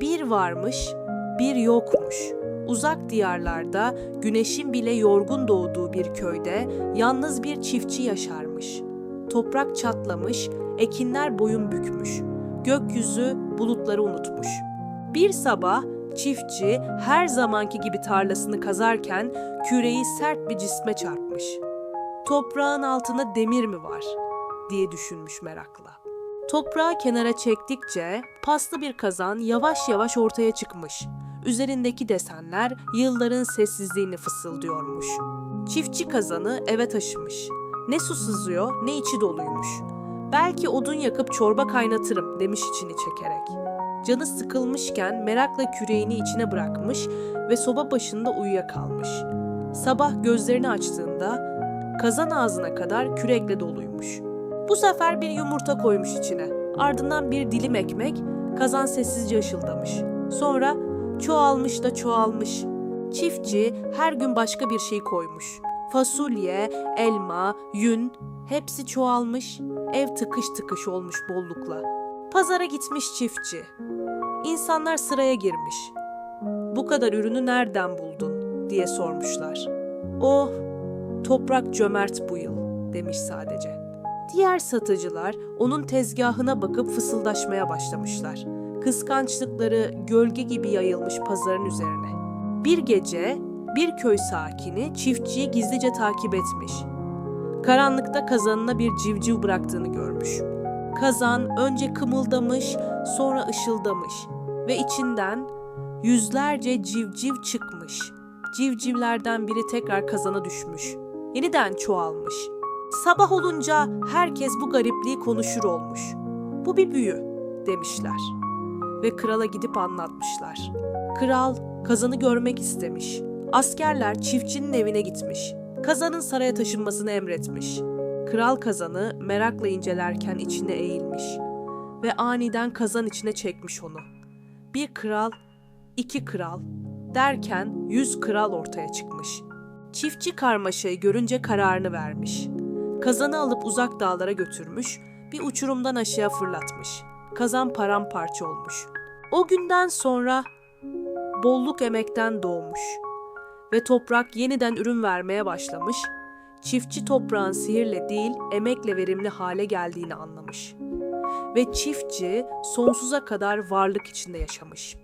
Bir varmış, bir yokmuş. Uzak diyarlarda güneşin bile yorgun doğduğu bir köyde yalnız bir çiftçi yaşarmış. Toprak çatlamış, ekinler boyun bükmüş. Gökyüzü bulutları unutmuş. Bir sabah çiftçi her zamanki gibi tarlasını kazarken küreği sert bir cisme çarpmış. Toprağın altında demir mi var diye düşünmüş merakla. Toprağı kenara çektikçe paslı bir kazan yavaş yavaş ortaya çıkmış. Üzerindeki desenler yılların sessizliğini fısıldıyormuş. Çiftçi kazanı eve taşımış. Ne su sızıyor ne içi doluymuş. Belki odun yakıp çorba kaynatırım demiş içini çekerek. Canı sıkılmışken merakla küreğini içine bırakmış ve soba başında uyuyakalmış. Sabah gözlerini açtığında kazan ağzına kadar kürekle doluymuş. Bu sefer bir yumurta koymuş içine. Ardından bir dilim ekmek, kazan sessizce ışıldamış. Sonra çoğalmış da çoğalmış. Çiftçi her gün başka bir şey koymuş. Fasulye, elma, yün hepsi çoğalmış. Ev tıkış tıkış olmuş bollukla. Pazara gitmiş çiftçi. İnsanlar sıraya girmiş. Bu kadar ürünü nereden buldun diye sormuşlar. Oh, toprak cömert bu yıl demiş sadece. Diğer satıcılar onun tezgahına bakıp fısıldaşmaya başlamışlar. Kıskançlıkları gölge gibi yayılmış pazarın üzerine. Bir gece bir köy sakini çiftçiyi gizlice takip etmiş. Karanlıkta kazanına bir civciv bıraktığını görmüş. Kazan önce kımıldamış, sonra ışıldamış ve içinden yüzlerce civciv çıkmış. Civcivlerden biri tekrar kazana düşmüş. Yeniden çoğalmış. Sabah olunca herkes bu garipliği konuşur olmuş. Bu bir büyü demişler. Ve krala gidip anlatmışlar. Kral kazanı görmek istemiş. Askerler çiftçinin evine gitmiş. Kazanın saraya taşınmasını emretmiş. Kral kazanı merakla incelerken içine eğilmiş ve aniden kazan içine çekmiş onu. Bir kral, iki kral derken yüz kral ortaya çıkmış. Çiftçi karmaşayı görünce kararını vermiş. Kazanı alıp uzak dağlara götürmüş, bir uçurumdan aşağı fırlatmış. Kazan paramparça olmuş. O günden sonra bolluk emekten doğmuş ve toprak yeniden ürün vermeye başlamış. Çiftçi toprağın sihirle değil, emekle verimli hale geldiğini anlamış. Ve çiftçi sonsuza kadar varlık içinde yaşamış.